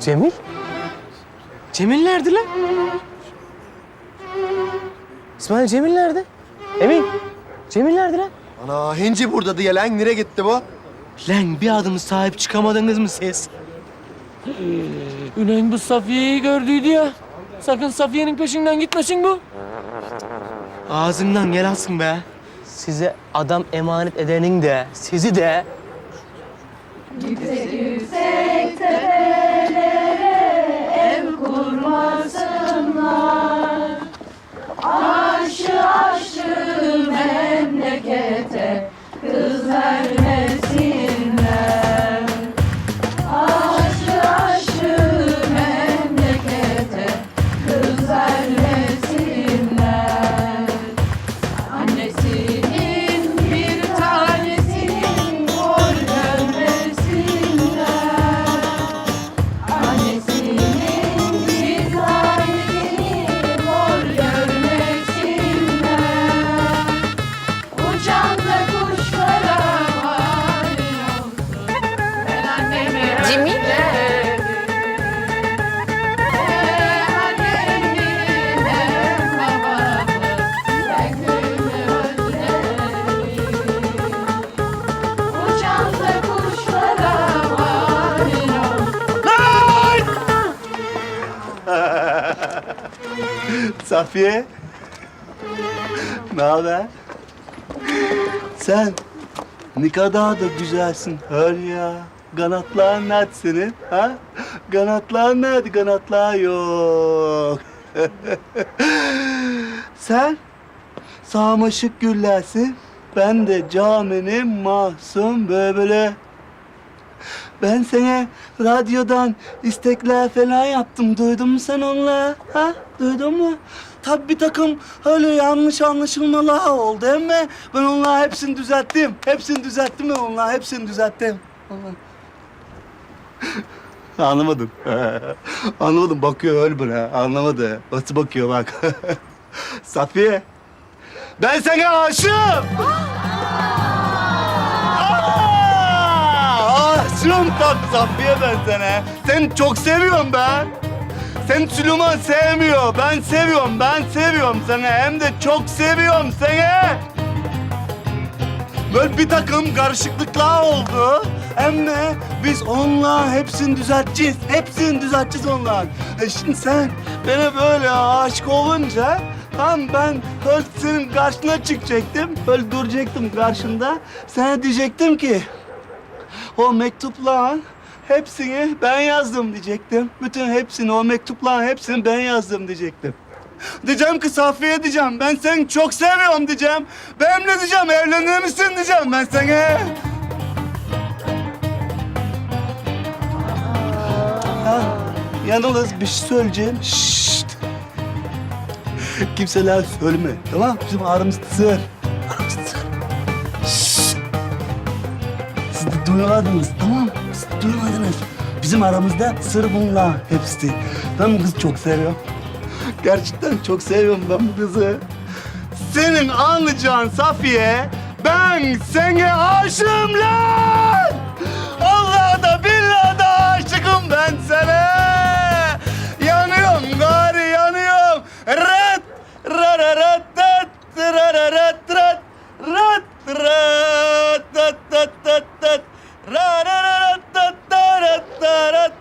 Cemil? Cemil nerede lan? İsmail Cemil nerede? Emin. Cemil nerede lan? Ana hinci burada diye lan nereye gitti bu? Lan bir adım sahip çıkamadınız mı siz? Ulan bu Safiye'yi gördüydü ya. Sakın Safiye'nin peşinden gitmesin bu. Ağzından gel alsın be. Size adam emanet edenin de, sizi de memlekete Safiye. Ne haber? Sen ne kadar da güzelsin Hülya. Kanatlar nerede senin? Ha? Kanatlar nerede? Kanatlar yok. Sen sarmaşık güllersin. Ben de caminin mahzun böyle. Ben sana radyodan istekler falan yaptım. Duydun mu sen onları? Ha? Duydun mu? Tabii bir takım öyle yanlış anlaşılmalar oldu ama ben onları hepsini düzelttim. Hepsini düzelttim ben onları. Hepsini düzelttim. Anlamadım. Anlamadım. Bakıyor öyle bana. Anlamadı. Nasıl bakıyor bak. Safiye. Ben sana aşığım. Aa, Aşığım tak Safiye ben sana. Seni çok seviyorum ben. Sen Süleyman sevmiyor. Ben seviyorum. Ben seviyorum seni. Hem de çok seviyorum seni. Böyle bir takım karışıklıklar oldu. Hem de biz onunla hepsini düzelteceğiz. Hepsini düzelteceğiz onunla. E şimdi sen bana böyle aşık olunca tam ben senin karşına çıkacaktım. Böyle duracaktım karşında. Sana diyecektim ki o mektupların hepsini ben yazdım diyecektim. Bütün hepsini, o mektupların hepsini ben yazdım diyecektim. Diyeceğim ki Safiye diyeceğim, ben seni çok seviyorum diyeceğim. Benimle diyeceğim, evlenir misin diyeceğim ben sana. Ha, yalnız bir şey söyleyeceğim. Şşt. Kimseler söyleme, tamam? Bizim aramızda sır. duymadınız tamam Siz duymadınız. Bizim aramızda sır bununla hepsi. Ben bu kızı çok seviyorum. Gerçekten çok seviyorum ben bu kızı. Senin anlayacağın Safiye, ben seni aşığım lan! Allah'a da billaha da aşıkım ben sana! Yanıyorum gari yanıyorum! Rat! Rararat! Rat! Rararat! Rat! Rat! Rat! Ra ra ra ra ta ta ra ta ra.